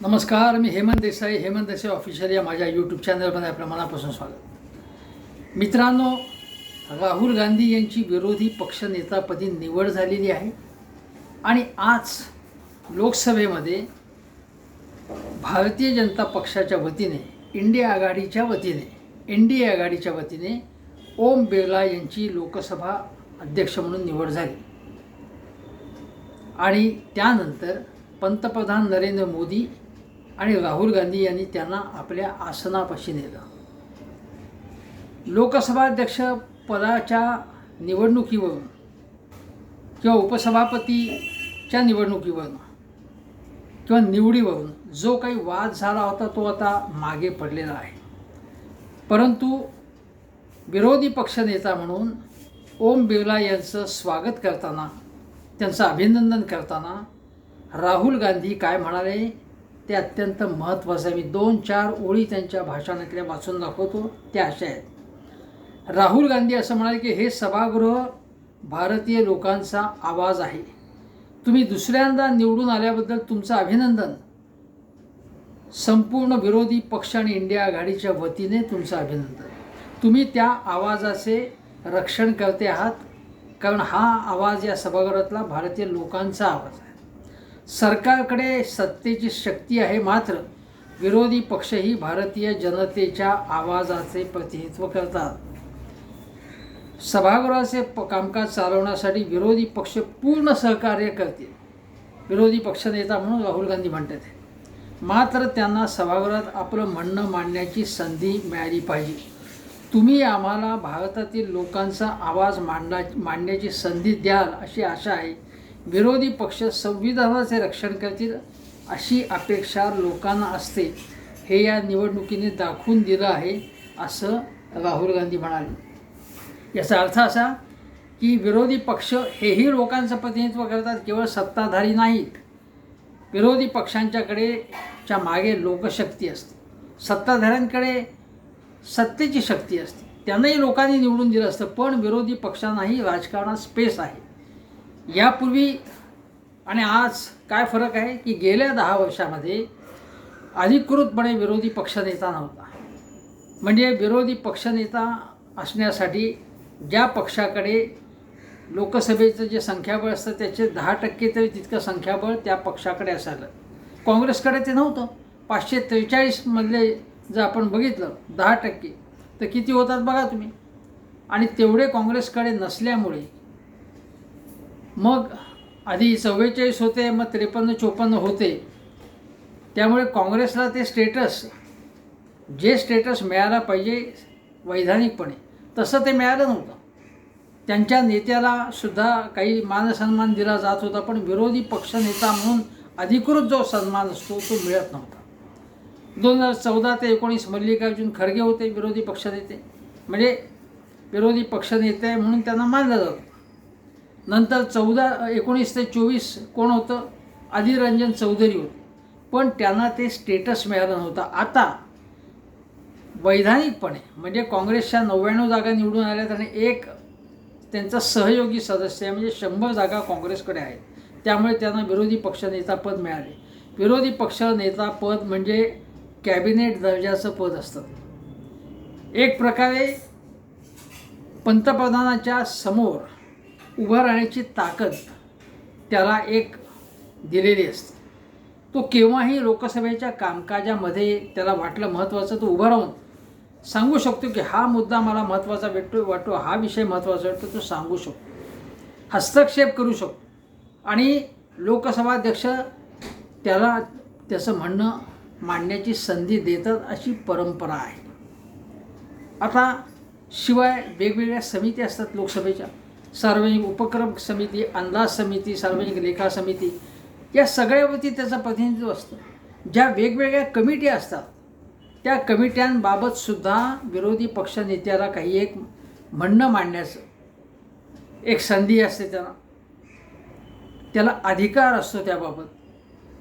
नमस्कार मी हेमंत देसाई हेमंत देसाई ऑफिशियल या माझ्या यूट्यूब चॅनलमध्ये आपल्या मनापासून स्वागत. मित्रांनो राहुल गांधी यांची विरोधी पक्षनेतापदी निवड झालेली आहे आणि आज लोकसभेमध्ये भारतीय जनता पक्षाच्या वतीने इंडिया आघाडीच्या वतीने एन डी ए आघाडीच्या वतीने ओम बिर्ला यांची लोकसभा अध्यक्ष म्हणून निवड झाली. आणि त्यानंतर पंतप्रधान नरेंद्र मोदी आणि राहुल गांधी यांनी त्यांना आपल्या आसनापाशी नेलं. लोकसभाध्यक्ष पदाच्या निवडणुकीवरून किंवा उपसभापतीच्या निवडणुकीवरून किंवा निवडीवरून जो काही वाद झाला होता तो आता मागे पडलेला आहे. परंतु विरोधी पक्षनेता म्हणून ओम बिर्ला यांचं स्वागत करताना त्यांचं अभिनंदन करताना राहुल गांधी काय म्हणाले? ते अत्यंत महत्त्वाचं आहे. मी दोन चार ओळी त्यांच्या भाषणातल्या वाचून दाखवतो त्या अशा आहेत. राहुल गांधी असं म्हणाले की हे सभागृह भारतीय लोकांचा आवाज आहे. तुम्ही दुसऱ्यांदा निवडून आल्याबद्दल तुमचं अभिनंदन. संपूर्ण विरोधी पक्ष आणि इंडिया आघाडीच्या वतीने तुमचं अभिनंदन. तुम्ही त्या आवाजाचे रक्षण करते आहात कारण हा आवाज या सभागृहातला भारतीय लोकांचा आवाज आहे. सरकारकडे सत्तेची शक्ती आहे मात्र विरोधी पक्षही भारतीय जनतेच्या आवाजाचे प्रतिनिधित्व करतात. सभागृहाचे प कामकाज चालवण्यासाठी विरोधी पक्ष पूर्ण सहकार्य करतील. विरोधी पक्षनेता म्हणून राहुल गांधी म्हणतात. मात्र त्यांना सभागृहात आपलं म्हणणं मांडण्याची संधी मिळाली पाहिजे. तुम्ही आम्हाला भारतातील लोकांचा आवाज मांडा मांडण्याची संधी द्याल अशी आशा आहे. विरोधी पक्ष संविधानाचे रक्षण करतील अशी अपेक्षा लोकांना असते. हे या निवडणुकीने दाखवून दिलं आहे असं राहुल गांधी म्हणाले. याचा अर्थ असा की विरोधी पक्ष हेही लोकांचं प्रतिनिधित्व करतात केवळ सत्ताधारी नाहीत. विरोधी पक्षांच्याकडे च्या मागे लोकशक्ती असते. सत्ताधाऱ्यांकडे सत्तेची शक्ती असते. त्यांनाही लोकांनी निवडून दिलं असतं पण विरोधी पक्षांनाही राजकारणात स्पेस आहे. यापूर्वी आणि आज काय फरक आहे की गेल्या दहा वर्षामध्ये अधिकृतपणे विरोधी पक्षनेता नव्हता. म्हणजे विरोधी पक्षनेता असण्यासाठी ज्या पक्षाकडे लोकसभेचं जे संख्याबळ असतं त्याचे दहा टक्के तरी तितकं संख्याबळ त्या पक्षाकडे असायला. काँग्रेसकडे ते नव्हतं. पाचशे त्रेचाळीसमधले जर आपण बघितलं दहा टक्के तर किती होतात बघा तुम्ही. आणि तेवढे काँग्रेसकडे नसल्यामुळे मग आधी चव्वेचाळीस होते मग त्रेपन्न चोपन्न होते. त्यामुळे काँग्रेसला ते स्टेटस जे स्टेटस मिळायला पाहिजे वैधानिकपणे तसं ते मिळालं नव्हतं. त्यांच्या नेत्याला सुद्धा काही मानसन्मान दिला जात होता पण विरोधी पक्षनेता म्हणून अधिकृत जो सन्मान असतो तो मिळत नव्हता. दोन हजार चौदा ते एकोणीस मल्लिकार्जुन खरगे होते विरोधी पक्षनेते म्हणजे विरोधी पक्षनेते म्हणून त्यांना मानलं जातं. नंतर चौदा एकोणीस ते चोवीस कोण होतं? अधीर चौधरी होते. पण त्यांना ते स्टेटस मिळालं नव्हतं. आता वैधानिकपणे म्हणजे काँग्रेसच्या नव्याण्णव जागा निवडून आल्या आणि एक त्यांचा सहयोगी सदस्य आहे म्हणजे शंभर जागा काँग्रेसकडे आहेत. त्यामुळे त्यांना विरोधी पक्षनेता पद मिळाले. विरोधी पक्ष नेता पद म्हणजे कॅबिनेट दर्जाचं पद असतं. एक प्रकारे पंतप्रधानाच्या समोर उभं राहण्याची ताकद त्याला एक दिलेली असते. तो केव्हाही लोकसभेच्या कामकाजामध्ये त्याला वाटलं महत्त्वाचं तो उभं राहून सांगू शकतो की हा मुद्दा मला महत्त्वाचा भेटतो वाटतो हा विषय महत्त्वाचा वाटतो तो सांगू शकतो. हस्तक्षेप करू शकतो. आणि लोकसभाध्यक्ष त्याला त्याचं म्हणणं मांडण्याची संधी देतात अशी परंपरा आहे. आता शिवाय वेगवेगळ्या समिती असतात लोकसभेच्या. सार्वजनिक उपक्रम समिती अंदाज समिती सार्वजनिक लेखा समिती या सगळ्यावरती त्याचं प्रतिनिधित्व असतं. ज्या वेगवेगळ्या कमिटी असतात त्या कमिट्यांबाबतसुद्धा विरोधी पक्षनेत्याला काही एक म्हणणं मांडण्याचं एक संधी असते त्याला त्याला अधिकार असतो त्याबाबत.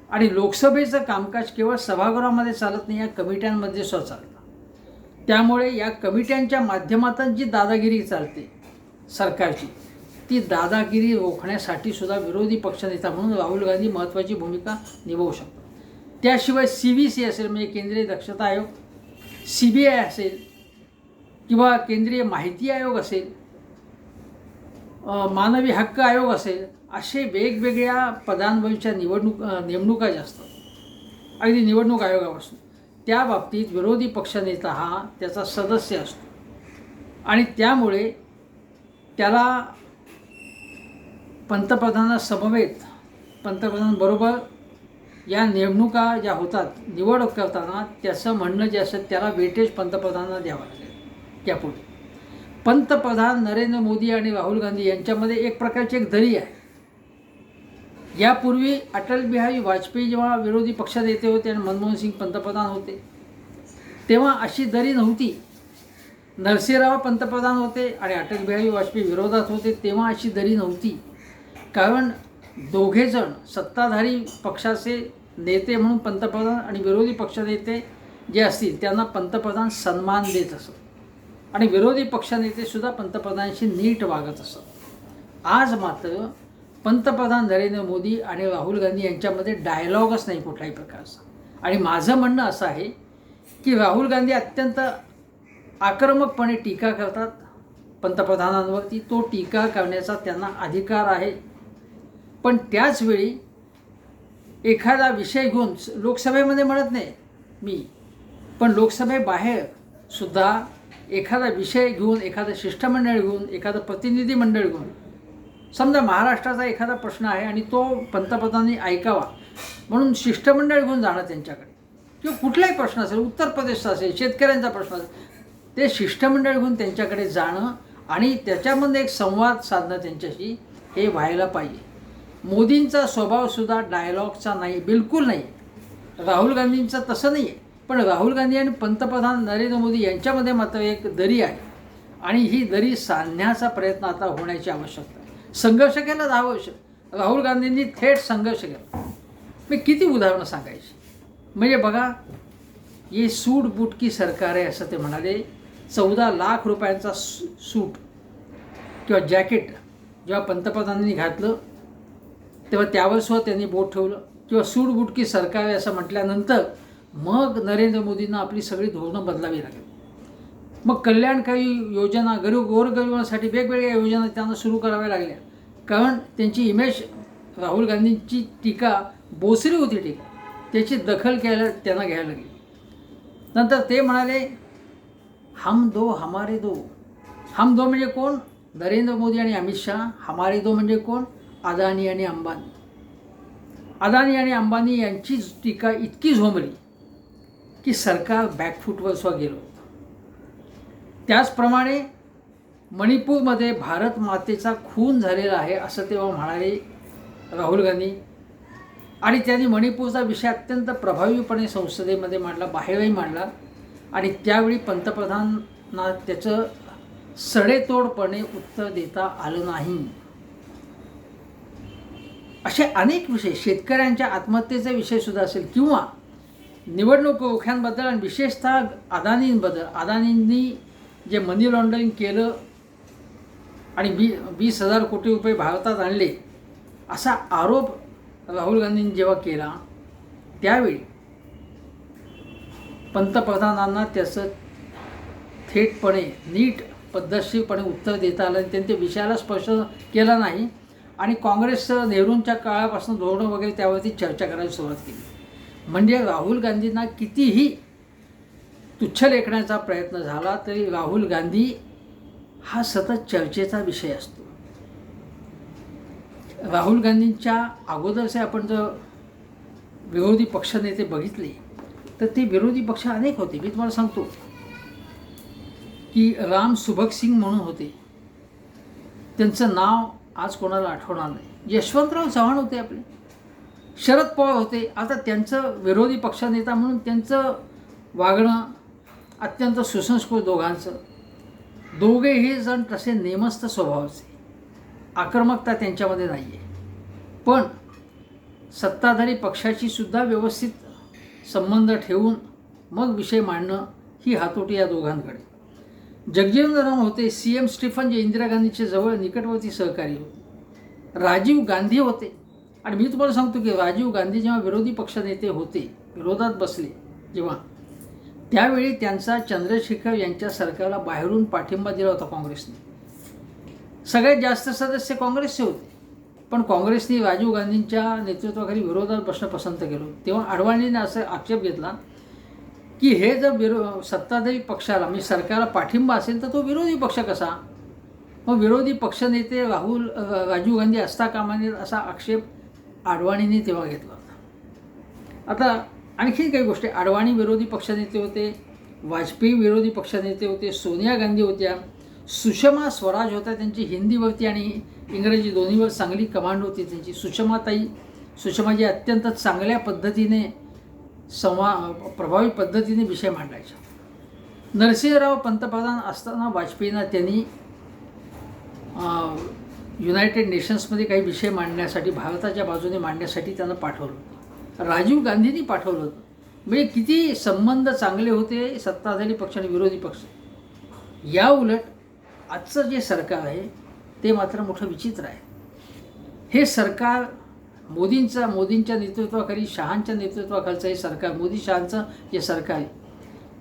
आणि लोकसभेचं कामकाज केवळ सभागृहामध्ये चालत नाही या कमिट्यांमध्ये सुद्धा चालतं. त्यामुळे या कमिट्यांच्या माध्यमातून जी दादागिरी चालते सरकारची ती दादागिरी रोखण्यासाठी सुद्धा विरोधी पक्षनेता म्हणून राहुल गांधी महत्त्वाची भूमिका निभावू शकतात. त्याशिवाय सी बी सी असेल म्हणजे केंद्रीय दक्षता आयोग सी बी आय असेल किंवा केंद्रीय माहिती आयोग असेल मानवी हक्क आयोग असेल असे वेगवेगळ्या पदांवरच्या निवडणूक नेमणुका ज्या असतात अगदी निवडणूक आयोगापासून त्या बाबतीत विरोधी पक्षनेता हा त्याचा सदस्य असतो. आणि त्यामुळे त्याला पंतप्रधानासमवेत पंतप्रधानांबरोबर या नेमणुका ज्या होतात निवड करताना त्याचं म्हणणं जे असेल त्याला वेटेज पंतप्रधानांना द्यावं लागेल. यापुढे पंतप्रधान नरेंद्र मोदी आणि राहुल गांधी यांच्यामध्ये एक प्रकारची एक दरी आहे. यापूर्वी अटल बिहारी वाजपेयी जेव्हा विरोधी पक्षनेते होते आणि मनमोहन सिंग पंतप्रधान होते तेव्हा अशी दरी नव्हती. नरसिंहराव पंतप्रधान होते आणि अटल बिहारी वाजपेयी विरोधात होते तेव्हा अशी दरी नव्हती. कारण दोघेजण सत्ताधारी पक्षाचे नेते म्हणून पंतप्रधान आणि विरोधी पक्षनेते जे असतील त्यांना पंतप्रधान सन्मान देत असत. आणि विरोधी पक्षनेतेसुद्धा पंतप्रधानांशी नीट वागत असत. आज मात्र पंतप्रधान नरेंद्र मोदी आणि राहुल गांधी यांच्यामध्ये डायलॉगच नाही कुठल्याही प्रकारचा. आणि माझं म्हणणं असं आहे की राहुल गांधी अत्यंत आक्रमकपणे टीका करतात पंतप्रधानांवरती. तो टीका करण्याचा त्यांना अधिकार आहे. पण त्याचवेळी एखादा विषय घेऊन लोकसभेमध्ये म्हणत नाही मी. पण लोकसभेबाहेर सुद्धा एखादा विषय घेऊन एखादं शिष्टमंडळ घेऊन एखादं प्रतिनिधी मंडळ घेऊन समजा महाराष्ट्राचा एखादा प्रश्न आहे आणि तो पंतप्रधानांनी ऐकावा म्हणून शिष्टमंडळ घेऊन जाणं त्यांच्याकडे. किंवा कुठलाही प्रश्न असेल उत्तर प्रदेशचा असेल शेतकऱ्यांचा प्रश्न असेल ते शिष्टमंडळ घेऊन त्यांच्याकडे जाणं आणि त्याच्यामध्ये एक संवाद साधणं त्यांच्याशी हे व्हायला पाहिजे. मोदींचा स्वभावसुद्धा डायलॉगचा नाही बिलकुल नाही. राहुल गांधींचं तसं नाही आहे पण राहुल गांधी आणि पंतप्रधान नरेंद्र मोदी यांच्यामध्ये मात्र एक दरी आहे. आणि ही दरी सांधण्याचा प्रयत्न आता होण्याची आवश्यकता आहे. संघर्ष केला दहा वर्ष. राहुल गांधींनी थेट संघर्ष केला. मी किती उदाहरणं सांगायची? म्हणजे बघा ये सूट बूट की सरकार आहे असं ते म्हणाले चौदा लाख रुपयांचा सू सूट किंवा जॅकेट जेव्हा पंतप्रधानांनी घातलं तेव्हा त्यावर सुद्धा त्यांनी बोट ठेवलं. किंवा सूडबुटकी सरकार आहे असं म्हटल्यानंतर मग नरेंद्र मोदींना आपली सगळी धोरणं बदलावी लागली. मग कल्याणकारी योजना गरीब गोरगरिबांसाठी वेगवेगळ्या योजना त्यांना सुरू कराव्या लागल्या. कारण त्यांची इमेज राहुल गांधींची टीका बोसरी होती टीका त्याची दखल घ्यायला त्यांना घ्यायला लागली. नंतर ते म्हणाले हम दो हमारे दो. हम दो म्हणजे कोण? नरेंद्र मोदी आणि अमित शहा. हमारे दो म्हणजे कोण? अदानी आणि अंबानी. अदानी आणि अंबानी यांची टीका इतकी झोंबली की सरकार बॅकफूटवर स्व गेलं होतं. त्याचप्रमाणे मणिपूरमध्ये भारत मातेचा खून झालेला आहे असं तेव्हा म्हणाले राहुल गांधी. आणि त्यांनी मणिपूरचा विषय अत्यंत प्रभावीपणे संसदेमध्ये मांडला बाहेरही मांडला. आणि त्यावेळी पंतप्रधानांना त्याचं सडेतोडपणे उत्तर देता आलं नाही. असे अनेक विषय शेतकऱ्यांच्या आत्महत्येचा विषयसुद्धा असेल किंवा निवडणूक रोख्यांबद्दल आणि विशेषतः अदानींबद्दल. अदानींनी जे मनी लॉन्ड्रिंग केलं आणि वी वीस हजार कोटी रुपये भारतात आणले असा आरोप राहुल गांधींनी जेव्हा केला त्यावेळी पंतप्रधानांना त्याचं थेटपणे नीट पद्धतशीरपणे उत्तर देता आलं आणि त्यांनी त्या विषयाला स्पर्श केला नाही. आणि काँग्रेस नेहरूंच्या काळापासून धोरणं वगैरे त्यावरती चर्चा करायला सुरुवात केली. म्हणजे राहुल गांधींना कितीही तुच्छ लेखण्याचा प्रयत्न झाला तरी राहुल गांधी हा सतत चर्चेचा विषय असतो. राहुल गांधींच्या अगोदरचे आपण जर विरोधी पक्षनेते बघितले तर ते विरोधी पक्ष अनेक होते. मी तुम्हाला सांगतो की राम सुभग सिंग म्हणून होते. त्यांचं नाव आज कोणाला आठवणार नाही. यशवंतराव चव्हाण होते आपले. शरद पवार होते. आता त्यांचं विरोधी पक्षनेता म्हणून त्यांचं वागणं अत्यंत सुसंस्कृत दोघांचं. दोघेही जण तसे नेमस्त स्वभावाचे. आक्रमकता त्यांच्यामध्ये नाही आहे पण सत्ताधारी पक्षाची सुद्धा व्यवस्थित संबंध ठेवून मग विषय मांडणं ही हातोटी या दोघांकडे. जगजीवनराम होते सी एम स्टीफन जे इंदिरा गांधीचे जवळ निकटवर्ती सहकारी होते. राजीव गांधी होते. आणि मी तुम्हाला सांगतो की राजीव गांधी जेव्हा विरोधी पक्षनेते होते विरोधात बसले जेव्हा त्यावेळी त्यांचा चंद्रशेखर यांच्या सरकारला बाहेरून पाठिंबा दिला होता काँग्रेसने. सगळ्यात जास्त सदस्य काँग्रेसचे होते. पण काँग्रेसने राजीव गांधींच्या नेतृत्वाखाली विरोधात बसणं पसंत केलं. तेव्हा अडवाणीने असं आक्षेप घेतला की हे जर विरो सत्ताधारी पक्षाला म्हणजे सरकारला पाठिंबा असेल तर तो विरोधी पक्ष कसा? मग विरोधी पक्षनेते राहुल राजीव गांधी असता कामा नयेत असा आक्षेप आडवाणीने तेव्हा घेतला होता. आता आणखी काही गोष्टी. आडवाणी विरोधी पक्षनेते होते वाजपेयी विरोधी पक्षनेते होते सोनिया गांधी होत्या सुषमा स्वराज होत्या त्यांची हिंदीवरती आणि इंग्रजी दोन्हीवर चांगली कमांड होती त्यांची. सुषमाताई सुषमाजी अत्यंत चांगल्या पद्धतीने संवा प्रभावी पद्धतीने विषय मांडायचा. नरसिंहराव पंतप्रधान असताना वाजपेयींना त्यांनी युनायटेड नेशन्समध्ये काही विषय मांडण्यासाठी भारताच्या बाजूने मांडण्यासाठी त्यांना पाठवलं होतं. राजीव गांधींनी पाठवलं होतं. म्हणजे किती संबंध चांगले होते सत्ताधारी पक्ष आणि विरोधी पक्ष. या उलट आजचं जे सरकार आहे ते मात्र मोठं विचित्र आहे. हे सरकार मोदींचा मोदींच्या नेतृत्वाखाली शहांच्या नेतृत्वाखालचं हे सरकार मोदी शहांचं जे सरकार आहे.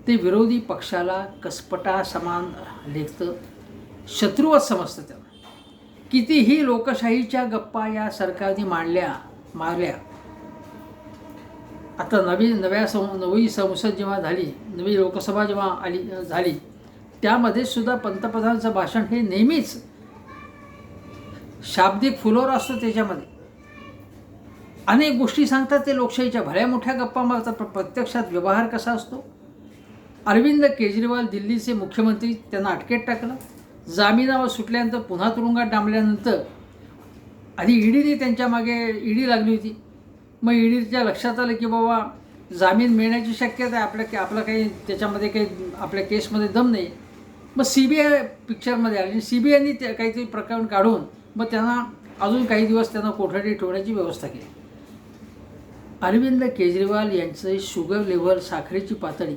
ते विरोधी पक्षाला कसपटा समान लेखतं शत्रुवत समजतं त्यांना कितीही लोकशाहीच्या गप्पा या सरकारने मांडल्या मारल्या आता नवी नव्या सं नवी संसद जेव्हा झाली नवी लोकसभा जेव्हा आली झाली त्यामध्ये सुद्धा पंतप्रधानांचं भाषण हे नेहमीच शाब्दिक फुलोर असतो त्याच्यामध्ये. अनेक गोष्टी सांगतात ते लोकशाहीच्या भल्या मोठ्या गप्पा मारतात पण प्रत्यक्षात व्यवहार कसा असतो? अरविंद केजरीवाल दिल्लीचे मुख्यमंत्री त्यांना अटकेत टाकलं. जामिनावर सुटल्यानंतर पुन्हा तुरुंगात डांबल्यानंतर आधी ईडीने त्यांच्या मागे ईडी लागली होती. मग ईडीच्या लक्षात आलं की बाबा जामीन मिळण्याची शक्यता आहे. आपल्या की आपला काही त्याच्यामध्ये काही आपल्या केसमध्ये दम नाही. मग सी बी आय पिक्चरमध्ये आली. सी बी आयनी ते काहीतरी प्रकरण काढून मग त्यांना अजून काही दिवस त्यांना कोठडी ठेवण्याची व्यवस्था केली. अरविंद केजरीवाल यांचं शुगर लेवल साखरेची पातळी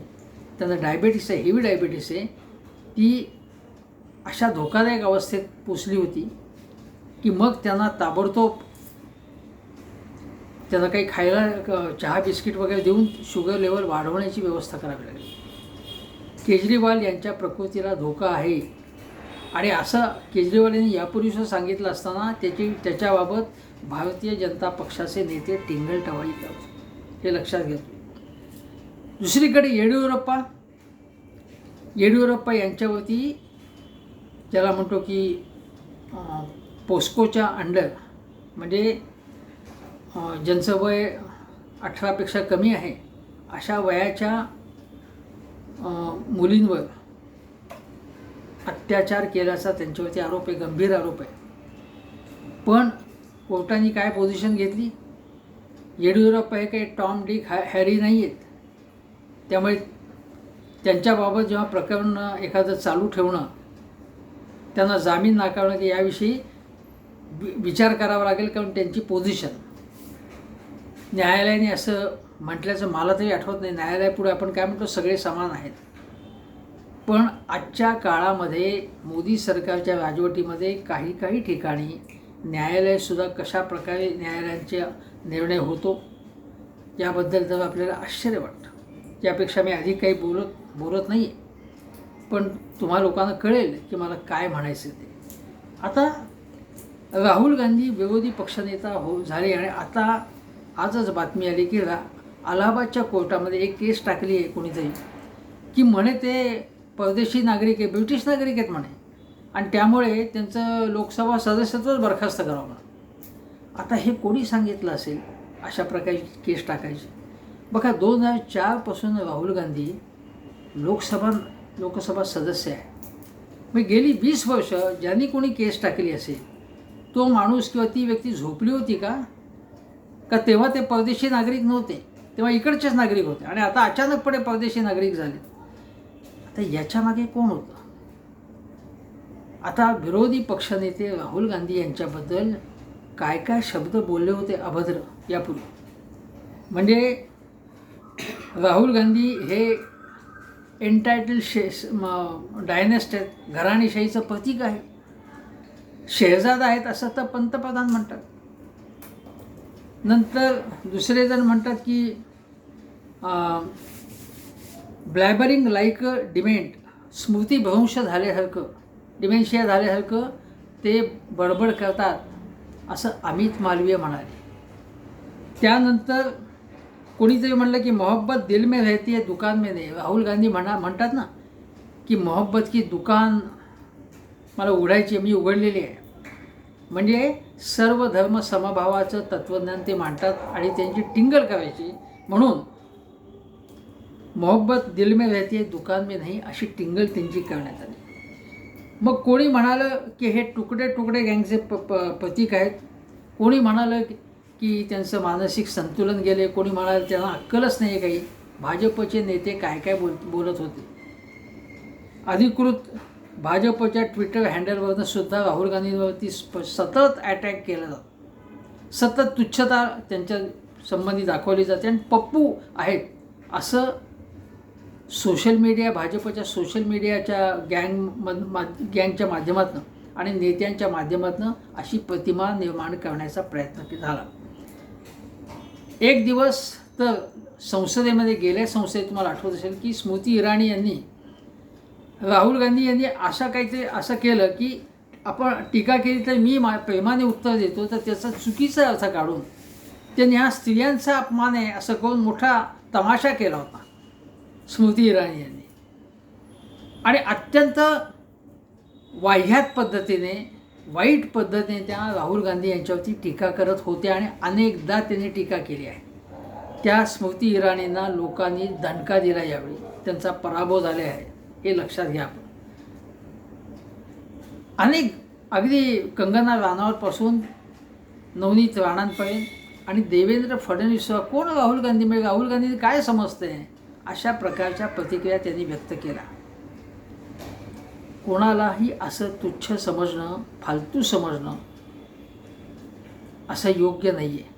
त्यांना डायबेटीस आहे हेवी डायबेटीस आहे ती अशा धोकादायक अवस्थेत पोचली होती की मग त्यांना ताबडतोब त्यांना काही खायला चहा बिस्किट वगैरे देऊन शुगर लेवल वाढवण्याची व्यवस्था करावी लागली. केजरीवाल यांच्या प्रकृतीला धोका आहे. आणि असं केजरीवाल यांनी यापूर्वीसुद्धा सांगितलं असताना त्याची त्याच्याबाबत भारतीय जनता पक्षाचे नेते टिंगल टवाळी हे लक्षात घेतो दुसरीकडे येडियुरप्पा. येडियुरप्पा यांच्यावरती ज्याला म्हणतो की पोस्कोच्या अंडर म्हणजे ज्यांचं वय अठरापेक्षा कमी आहे अशा वयाच्या मुलींवर अत्याचार केल्याचा त्यांच्यावरती आरोप आहे गंभीर आरोप आहे. पण कोर्टाने काय पोझिशन घेतली? येडियुरप्पा हे काही टॉम डिक हॅ हॅरी नाही आहेत त्यामुळे त्यांच्याबाबत जेव्हा प्रकरण एखादं चालू ठेवणं त्यांना जामीन नाकारणं याविषयी विचार करावा लागेल कारण त्यांची पोझिशन न्यायालयाने असं म्हटल्याचं मला तरी आठवत नाही. न्यायालयापुढे आपण काय म्हणतो सगळे समान आहेत. पण आजच्या काळामध्ये मोदी सरकारच्या राजवटीमध्ये काही काही ठिकाणी न्यायालयसुद्धा कशा प्रकारे न्यायालयांचे निर्णय होतो याबद्दल जर आपल्याला आश्चर्य वाटतं. त्यापेक्षा मी अधिक काही बोलत बोलत नाही आहे पण तुम्हा लोकांना कळेल की मला काय म्हणायचं ते. आता राहुल गांधी विरोधी पक्षनेता हो झाले आणि आता आजच बातमी आली की रा अलाहाबादच्या कोर्टामध्ये एक केस टाकली आहे कोणीतरी की म्हणे ते परदेशी नागरिक आहे ब्रिटिश नागरिक आहेत म्हणे. आणि त्यामुळे त्यांचं लोकसभा सदस्यत्वच बरखास्त करावं आता हे कोणी सांगितलं असेल अशा प्रकारची केस टाकायची? बघा दोन हजार चारपासून राहुल गांधी लोकसभा लोकसभा सदस्य आहे. मग गेली वीस वर्ष ज्यांनी कोणी केस टाकली असेल तो माणूस किंवा ती व्यक्ती झोपली होती का? का तेव्हा ते परदेशी नागरिक नव्हते तेव्हा इकडचेच नागरिक होते आणि आता अचानकपणे परदेशी नागरिक झाले. आता याच्यामागे कोण होतं? आता विरोधी पक्षनेते राहुल गांधी यांच्याबद्दल काय काय शब्द बोलले होते अभद्र यापूर्वी? म्हणजे राहुल गांधी हे एन्टायटल शे डायनेस्ट आहेत घराणेशाहीचं प्रतीक आहे. शेहजाद आहेत असं तर पंतप्रधान म्हणतात. नंतर दुसरे जण म्हणतात की ब्लॅबरिंग लाईक डिमेंट स्मृतीभ्रंश झाल्यासारखं डिमेन्शिया झाल्यासारखं ते बडबड करतात असं अमित मालवीय म्हणाले. त्यानंतर कोणीतरी म्हणलं की मोहब्बत दिल में रहती है दुकान में नाही. राहुल गांधी म्हणा म्हणतात ना की मोहब्बत की दुकान मला उघडायची मी उघडलेली आहे. म्हणजे सर्व धर्म समभावाचं तत्त्वज्ञान ते मांडतात आणि त्यांची टिंगल करायची. म्हणून मोहब्बत दिल में रहती है दुकान में नाही अशी टिंगल त्यांची करण्यात आली. मग कोणी म्हणालं की हे तुकडे तुकडे गँगचे प प प्रतीक आहेत. कोणी म्हणालं की त्यांचं मानसिक संतुलन गेले. कोणी म्हणालं त्यांना अक्कलच नाही आहे काही. भाजपचे नेते काय काय बोल बोलत होते. अधिकृत भाजपच्या ट्विटर हँडलवरनं सुद्धा राहुल गांधींवरती स्प सतत अटॅक केला जातो. सतत तुच्छता त्यांच्या संबंधी दाखवली जाते. आणि पप्पू आहेत असं सोशल मीडिया भाजपच्या सोशल मीडियाच्या गँग मध मा गँगच्या माध्यमातून आणि नेत्यांच्या माध्यमातून अशी प्रतिमा निर्माण करण्याचा प्रयत्न झाला. एक दिवस तर संसदेमध्ये गेल्या संसदेत तुम्हाला आठवत असेल की स्मृती इराणी यांनी राहुल गांधी यांनी असं काहीतरी असं केलं की आपण टीका केली तर मी मा प्रेमाने उत्तर देतो तर त्याचा चुकीचा अर्थ काढून त्यांनी हा स्त्रियांचा अपमान आहे असं करून मोठा तमाशा केला होता. स्मृती इराणी यांनी. आणि अत्यंत वाह्यात पद्धतीने वाईट पद्धतीने त्या राहुल गांधी यांच्यावरती टीका करत होत्या आणि अनेकदा त्यांनी टीका केली आहे. त्या स्मृती इराणींना लोकांनी दणका दिला यावेळी. त्यांचा पराभव झाले आहे हे लक्षात घ्या आपण. अनेक अगदी कंगना राणावरपासून नवनीत राणांपर्यंत आणि देवेंद्र फडणवीस कोण राहुल गांधी म्हणजे राहुल गांधी काय समजते? अशा प्रकारच्या प्रतिक्रिया त्यांनी व्यक्त केल्या. कोणालाही असं तुच्छ समजणं फालतू समजणं असं योग्य नाही आहे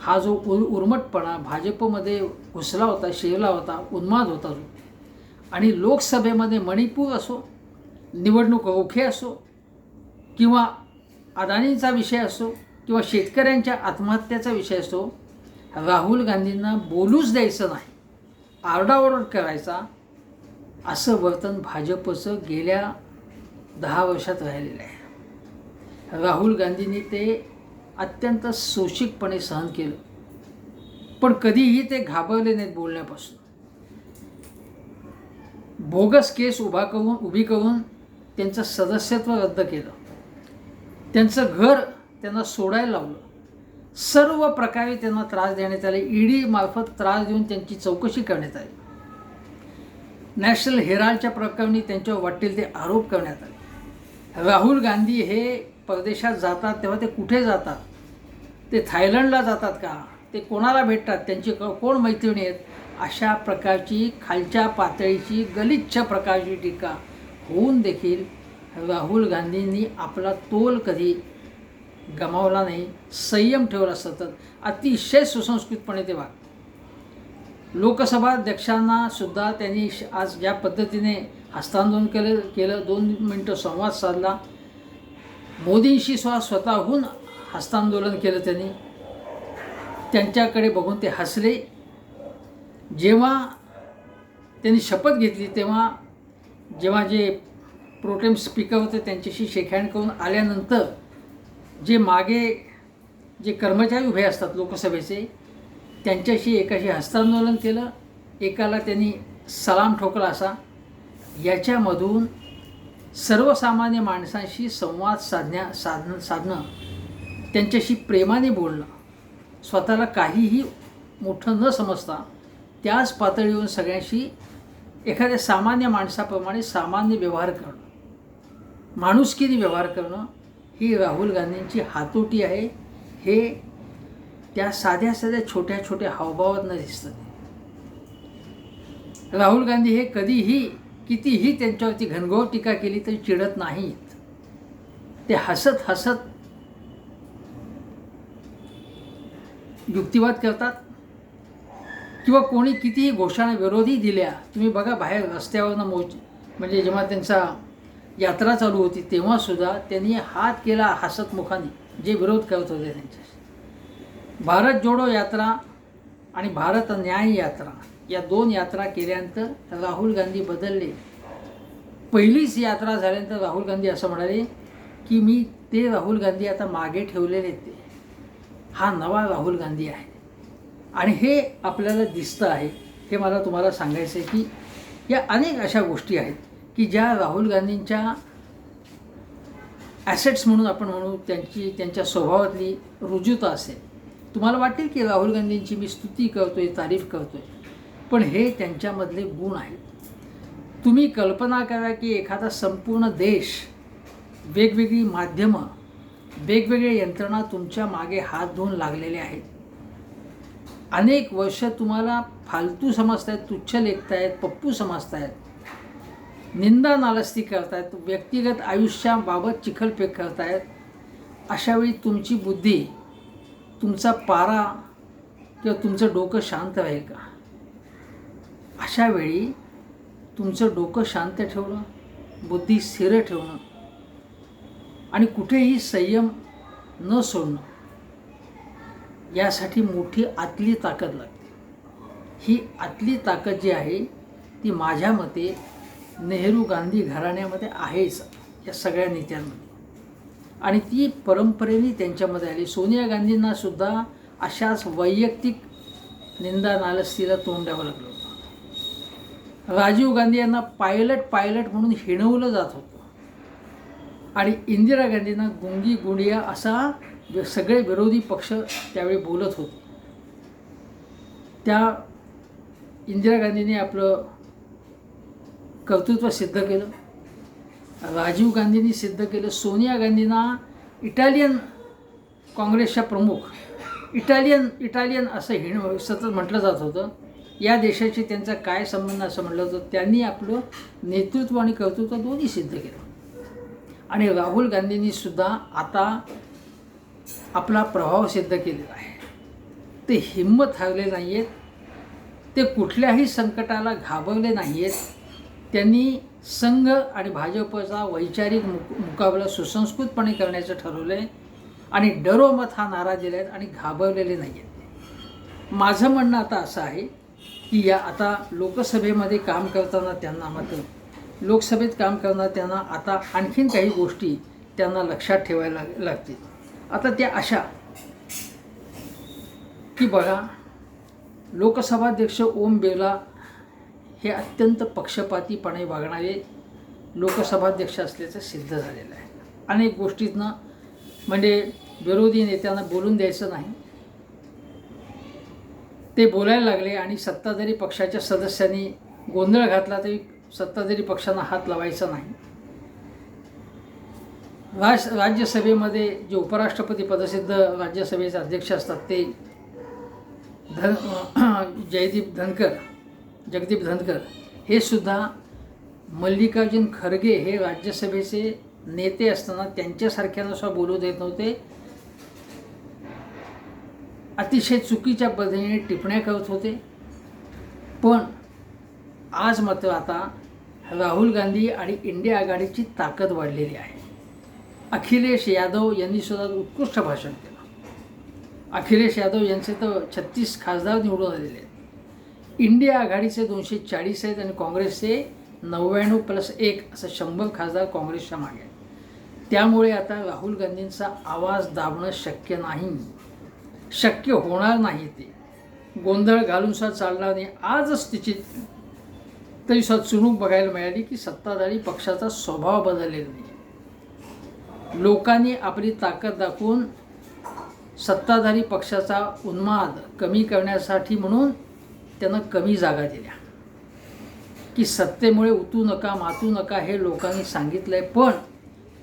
हा जो उर उर्मटपणा भाजपमध्ये घुसला होता शिरला होता उन्माद होता जो आणि लोकसभेमध्ये मणिपूर असो निवडणूक रोखे असो किंवा अदानीचा विषय असो किंवा शेतकऱ्यांच्या आत्महत्याचा विषय असो राहुल गांधींना बोलूच द्यायचं नाही. आरडाओरड करायचा असं वर्तन भाजपचं गेल्या दहा वर्षात राहिलेलं आहे. राहुल गांधींनी ते अत्यंत सोशिकपणे सहन केलं. पण कधीही ते घाबरले नाहीत बोलण्यापासून. बोगस केस उभा करून उभी करून त्यांचं सदस्यत्व रद्द केलं. त्यांचं घर त्यांना सोडायला लावलं. सर्व प्रकारे त्यांना त्रास देण्यात आले. ईडी मार्फत त्रास देऊन त्यांची चौकशी करण्यात आली. नॅशनल हेराल्डच्या प्रकरणी त्यांच्यावर वाटेल ते आरोप करण्यात आले. राहुल गांधी हे परदेशात जातात तेव्हा ते कुठे जातात? ते थायलंडला जातात का? ते कोणाला भेटतात? त्यांची क कोण मैत्रिणी आहेत? अशा प्रकारची खालच्या पातळीची गलिच्छ प्रकारची टीका होऊन देखील राहुल गांधींनी आपला तोल कधी गमावला नाही संयम ठेवला सतत अतिशय सुसंस्कृतपणे ते वाग लोकसभा अध्यक्षांना सुद्धा त्यांनी श- आज ज्या पद्धतीने हस्तांदोलन केलं केलं. दोन मिनटं संवाद साधला. मोदींशी सुद्धा स्वतःहून हस्तांदोलन केलं त्यांनी. त्यांच्याकडे बघून ते हसले. जेव्हा त्यांनी शपथ घेतली तेव्हा जेव्हा जे प्रोटेम स्पीकर होते त्यांच्याशी शेकहँड करून आल्यानंतर जे मागे जे कर्मचारी उभे असतात लोकसभेचे त्यांच्याशी एकाशी हस्तांदोलन केलं एकाला त्यांनी सलाम ठोकला असा. याच्यामधून सर्वसामान्य माणसांशी संवाद साधण्या साधन साधणं त्यांच्याशी प्रेमाने बोलणं स्वतःला काहीही मोठं न समजता त्याच पातळीवरून सगळ्यांशी एखाद्या सामान्य माणसाप्रमाणे सामान्य व्यवहार करणं माणुसकीने व्यवहार करणं ही राहुल गांधींची हातोटी आहे. हे त्या साध्या साध्या छोट्या छोट्या हावभावातनं दिसतं. राहुल गांधी हे कधीही कितीही त्यांच्यावरती घनघोर टीका केली तरी चिडत नाहीत. ते हसत हसत युक्तिवाद करतात. किंवा कोणी कितीही घोषणा विरोधी दिल्या तुम्ही बघा बाहेर रस्त्यावरनं मोज म्हणजे जेव्हा त्यांचा यात्रा चालू होती तेव्हासुद्धा त्यांनी हात केला हसतमुखाने जे विरोध करत होते त्यांच्याशी. भारत जोडो यात्रा आणि भारत न्याय यात्रा या दोन यात्रा केल्यानंतर राहुल गांधी बदलले. पहिलीच यात्रा झाल्यानंतर राहुल गांधी असं म्हणाले की मी ते राहुल गांधी आता मागे ठेवलेले ते. हा नवा राहुल गांधी आहे. आणि हे आपल्याला दिसतं आहे हे मला तुम्हाला सांगायचं आहे की या अनेक अशा गोष्टी आहेत की ज्या राहुल गांधींच्या ॲसेट्स म्हणून आपण म्हणू त्यांची त्यांच्या स्वभावातली रुजुता असेल. तुम्हाला वाटेल की राहुल गांधींची मी स्तुती करतो आहे तारीफ करतो आहे पण हे त्यांच्यामधले गुण आहेत. तुम्ही कल्पना करा की एखादा संपूर्ण देश वेगवेगळी माध्यमं वेगवेगळ्या यंत्रणा तुमच्या मागे हात धुवून लागलेले आहेत. अनेक वर्ष तुम्हाला फालतू समजतायत तुच्छ लेखतायत पप्पू समजतायत. निंदा नालस्ती करतायत व्यक्तिगत आयुष्याबाबत चिखलफेक करतायत अशावेळी तुमची बुद्धी तुमचा पारा किंवा तुमचं डोकं शांत राहील का? अशावेळी तुमचं डोकं शांत ठेवणं बुद्धी स्थिर ठेवणं आणि कुठेही संयम न सोडणं यासाठी मोठी आतली ताकद लागते. ही आतली ताकद जी आहे ती माझ्या मते नेहरू गांधी घराण्यामध्ये आहेच या सगळ्या नेत्यांमध्ये. आणि ती परंपरेने त्यांच्यामध्ये आली. सोनिया गांधींना सुद्धा अशाच वैयक्तिक निंदा नालस्तीला तोंड द्यावं लागलं होतं. राजीव गांधी यांना पायलट पायलट म्हणून हिणवलं जात होतं. आणि इंदिरा गांधींना गुंगी गुंडिया असा सगळे विरोधी पक्ष त्यावेळी बोलत होते. त्या इंदिरा गांधींनी आपलं कर्तृत्व सिद्ध केलं. राजीव गांधींनी सिद्ध केलं. सोनिया गांधींना इटालियन काँग्रेसच्या प्रमुख इटालियन इटालियन असं हिण सतत म्हटलं जात होतं. या देशाशी त्यांचा काय संबंध असं म्हटलं होतं त्यांनी आपलं नेतृत्व आणि कर्तृत्व दोन्ही सिद्ध केलं. आणि राहुल गांधींनी सुद्धा आता आपला प्रभाव सिद्ध केलेला आहे. ते हिंमत हरले नाही आहेत ते कुठल्याही संकटाला घाबरले नाही आहेत त्यांनी संघ आणि भाजपचा वैचारिक मुक मुकाबला सुसंस्कृतपणे करण्याचं ठरवलं आहे आणि डरो मत हा नारा दिला आहेत आणि घाबरलेले नाही आहेत माझं म्हणणं आता असं आहे की या आता लोकसभेमध्ये काम करताना त्यांना मात्र लोकसभेत काम करताना त्यांना आता आणखीन काही गोष्टी त्यांना लक्षात ठेवायला लाग लागतील. आता त्या अशा की बघा लोकसभाध्यक्ष ओम बिर्ला हे अत्यंत पक्षपातीपणे वागणारे लोकसभाध्यक्ष असल्याचं सिद्ध झालेलं आहे. अनेक गोष्टीतनं म्हणजे विरोधी नेत्यांना बोलून द्यायचं नाही. ते बोलायला लागले आणि सत्ताधारी पक्षाच्या सदस्यांनी गोंधळ घातला तरी सत्ताधारी पक्षांना हात लावायचा नाही. राज राज्यसभेमध्ये जे उपराष्ट्रपती पदसिद्ध राज्यसभेचे अध्यक्ष असतात ते धन जयदीप धनकर जगदीप धनकर हे सुद्धा मल्लिकार्जुन खरगे हे राज्यसभेचे नेते असताना त्यांच्यासारख्यांना सुद्धा बोलू देत नव्हते. अतिशय चुकीच्या पद्धतीने टिपण्या करत होते. पण आज मात्र आता राहुल गांधी आणि इंडिया आघाडीची ताकद वाढलेली आहे. अखिलेश यादव यांनी सुद्धा उत्कृष्ट भाषण केलं. अखिलेश यादव यांचे तर छत्तीस खासदार निवडून आलेले आहेत. इंडिया आघाडीचे दोनशे चाळीस आहेत आणि काँग्रेसचे नव्याण्णव प्लस एक असं शंभर खासदार काँग्रेसच्या मागे आहेत. त्यामुळे आता राहुल गांधींचा आवाज दाबणं शक्य नाही. शक्य होणार नाही ते. गोंधळ घालून चालणार नाही आजच तिची तरी सुद्धा चुणूक बघायला मिळाली की सत्ताधारी पक्षाचा स्वभाव बदललेला नाही. लोकांनी आपली ताकद दाखवून सत्ताधारी पक्षाचा उन्माद कमी करण्यासाठी म्हणून त्यांना कमी जागा दिल्या. की सत्तेमुळे उतू नका मातू नका हे लोकांनी सांगितलं आहे पण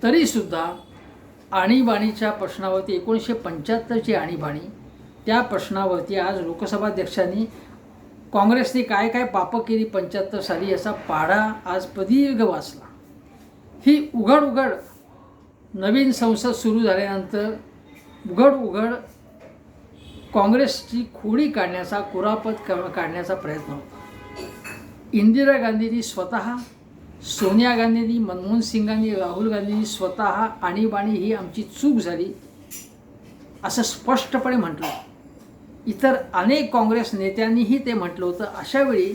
तरीसुद्धा आणीबाणीच्या प्रश्नावरती एकोणीसशे पंच्याहत्तरची आणीबाणी त्या प्रश्नावरती आज लोकसभाध्यक्षांनी काँग्रेसने काय काय पापं केली पंच्याहत्तर साली याचा पाढा आज प्रदीर्घ वाचला. ही उघड उघड नवीन संसद सुरू झाल्यानंतर उघड उघड काँग्रेसची खोडी काढण्याचा कुरापत काढण्याचा प्रयत्न होता. इंदिरा गांधींनी स्वतः सोनिया गांधींनी मनमोहन सिंगांनी राहुल गांधींनी स्वतः आणीबाणी ही आमची चूक झाली असं स्पष्टपणे म्हटलं इतर अनेक काँग्रेस नेत्यांनीही ते म्हटलं होतं. अशावेळी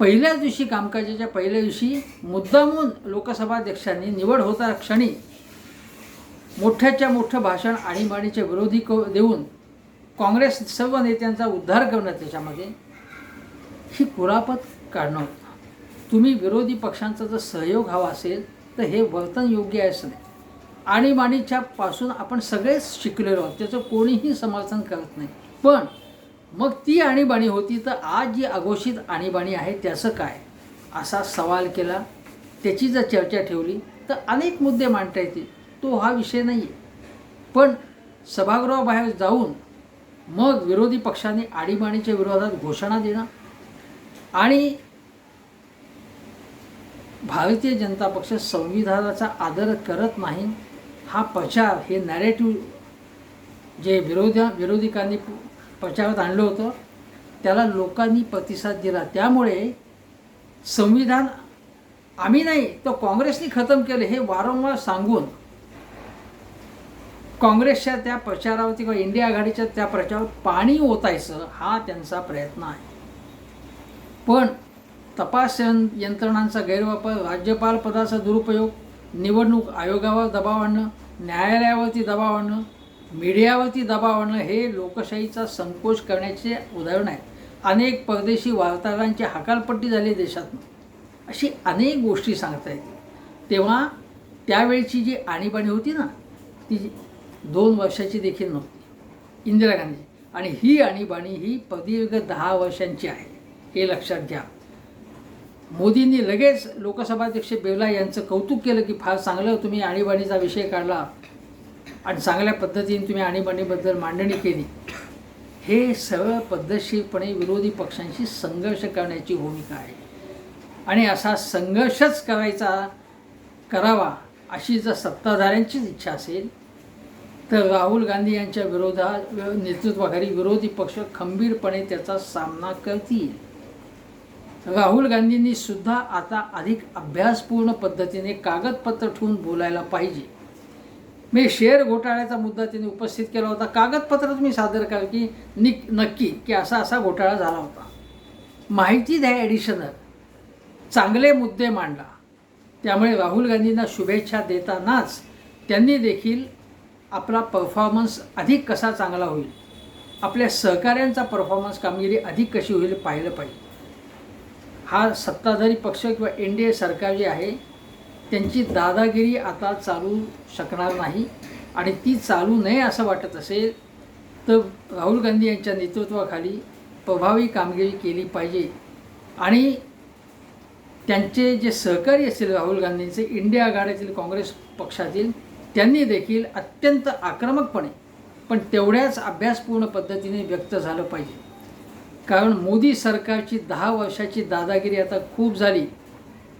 पहिल्याच दिवशी कामकाजाच्या पहिल्या दिवशी मुद्दामून लोकसभाध्यक्षांनी निवड होता क्षणी मोठ्याच्या मोठं भाषण आणीबाणीचे विरोधी क देऊन काँग्रेस सर्व नेत्यांचा उद्धार करणं त्याच्यामध्ये ही कुरापत काढणं होतं. तुम्ही विरोधी पक्षांचा जर सहयोग हवा असेल तर हे वर्तन योग्य आहे असं नाही. आणीबाणीच्या पासून आपण सगळेच शिकलेलो आहोत. त्याचं कोणीही समर्थन करत नाही. पण मग ती आणीबाणी होती तर आज जी अघोषित आणीबाणी आहे त्याचं काय? असा सवाल केला. त्याची जर चर्चा ठेवली तर अनेक मुद्दे मांडता येतील. तो हा विषय नाही आहे पण सभागृहाबाहेर जाऊन मग विरोधी पक्षाने आणीबाणीच्या विरोधात घोषणा देणं आणि भारतीय जनता पक्ष संविधानाचा आदर करत नाही हा प्रचार हे नॅरेटिव्ह जे विरोधा विरोधिकांनी प्रचारात आणलं होतं त्याला लोकांनी प्रतिसाद दिला. त्यामुळे संविधान आम्ही नाही तर काँग्रेसने खतम केलं हे वारंवार सांगून काँग्रेसच्या त्या प्रचारावरती किंवा इंडिया आघाडीच्या त्या प्रचारावर पाणी ओतायचं हा त्यांचा प्रयत्न आहे. पण तपास यंत्रणांचा गैरवापर राज्यपाल पदाचा दुरुपयोग निवडणूक आयोगावर दबाव आणणं न्यायालयावरती दबाव आणणं मीडियावरती दबाव आणणं हे लोकशाहीचा संकोच करण्याचे उदाहरण आहे अनेक परदेशी वार्ताहरांची हकालपट्टी झाली देशात अशी अनेक गोष्टी सांगता येतील. तेव्हा त्यावेळची जी आणीबाणी होती ना ती दोन वर्षाची देखील नव्हती. इंदिरा गांधी. आणि ही आणीबाणी ही प्रदीर्घ दहा वर्षांची आहे. हे लक्षात घ्या. मोदींनी लगेच लोकसभाध्यक्ष बेवला यांचं कौतुक केलं की फार चांगलं तुम्ही आणीबाणीचा विषय काढला आणि चांगल्या पद्धतीने तुम्ही आणीबाणीबद्दल मांडणी केली. हे सरळ पद्धतशीरपणे विरोधी पक्षांशी संघर्ष करण्याची भूमिका आहे. आणि असा संघर्षच करायचा करावा अशी जर सत्ताधाऱ्यांचीच इच्छा असेल तर राहुल गांधी यांच्या विरोधात नेतृत्वाखाली विरोधी पक्ष खंबीरपणे त्याचा सामना करतील. राहुल गांधींनी सुद्धा आता अधिक अभ्यासपूर्ण पद्धतीने कागदपत्र ठेवून बोलायला पाहिजे. मी शेअर घोटाळ्याचा मुद्दा त्यांनी उपस्थित केला होता. कागदपत्र तुम्ही सादर करा की निक नक्की की असा असा घोटाळा झाला होता. माहिती द्या ॲडिशनल चांगले मुद्दे मांडला त्यामुळे राहुल गांधींना शुभेच्छा देतानाच त्यांनी देखील आपला परफॉर्मन्स अधिक कसा चांगला होईल? आपल्या सहकाऱ्यांचा परफॉर्मन्स कामगिरी अधिक कशी होईल पाहिलं पाहिजे. हा सत्ताधारी पक्ष किंवा एन डी ए सरकार जे आहे त्यांची दादागिरी आता चालू शकणार नाही आणि ती चालू नये असं वाटत असेल तर राहुल गांधी यांच्या नेतृत्वाखाली प्रभावी कामगिरी केली पाहिजे. आणि त्यांचे जे सहकारी असतील राहुल गांधींचे इंडिया आघाड्यातील काँग्रेस पक्षातील त्यांनी देखील अत्यंत आक्रमकपणे पण तेवढ्याच अभ्यासपूर्ण पद्धतीने व्यक्त झालं पाहिजे. कारण मोदी सरकारची दहा वर्षाची दादागिरी आता खूप झाली.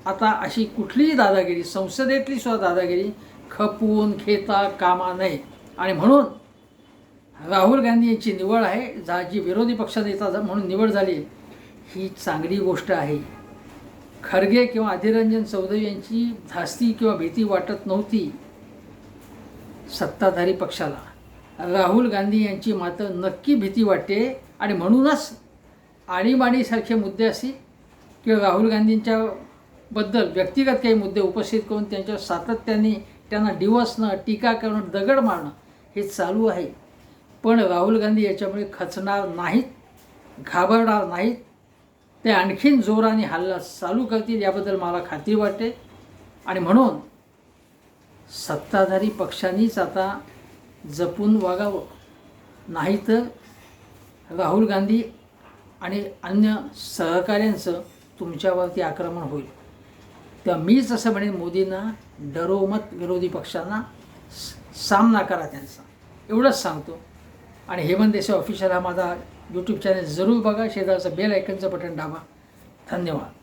आता अशी कुठलीही दादागिरी संसदेतली सुद्धा दादागिरी खपवून घेता कामा नये. आणि म्हणून राहुल गांधी यांची निवड आहे जा जी विरोधी पक्षनेता जा- म्हणून निवड झाली ही चांगली गोष्ट आहे. खरगे किंवा अधिरंजन चौधरी यांची धास्ती किंवा भीती वाटत नव्हती. सत्ताधारी पक्षाला. राहुल गांधी यांची मात्र नक्की भीती वाटते आणि म्हणूनच आणीबाणीसारखे मुद्दे असतील किंवा राहुल गांधींच्या बद्दल व्यक्तिगत काही मुद्दे उपस्थित करून त्यांच्या सातत्याने त्यांना डिवसणं टीका करणं दगड मारणं हे चालू आहे. पण राहुल गांधी याच्यामुळे खचणार नाहीत घाबरणार नाहीत. ते आणखीन जोराने हल्ला चालू करतील याबद्दल मला खात्री वाटते. आणि म्हणून सत्ताधारी पक्षांनीच आता जपून वागावं. नाहीतर राहुल गांधी आणि अन्य सहकाऱ्यांचं तुमच्यावरती आक्रमण होईल. तर मीच असं म्हणेन मोदींना डरोमत विरोधी पक्षांना स- सामना करा त्यांचा. एवढंच सांगतो. आणि हेमंत देसाई ऑफिशियल हा माझा यूट्यूब चॅनल जरूर बघा. शेजारचं बेल ऐकनचं बटन दाबा. धन्यवाद.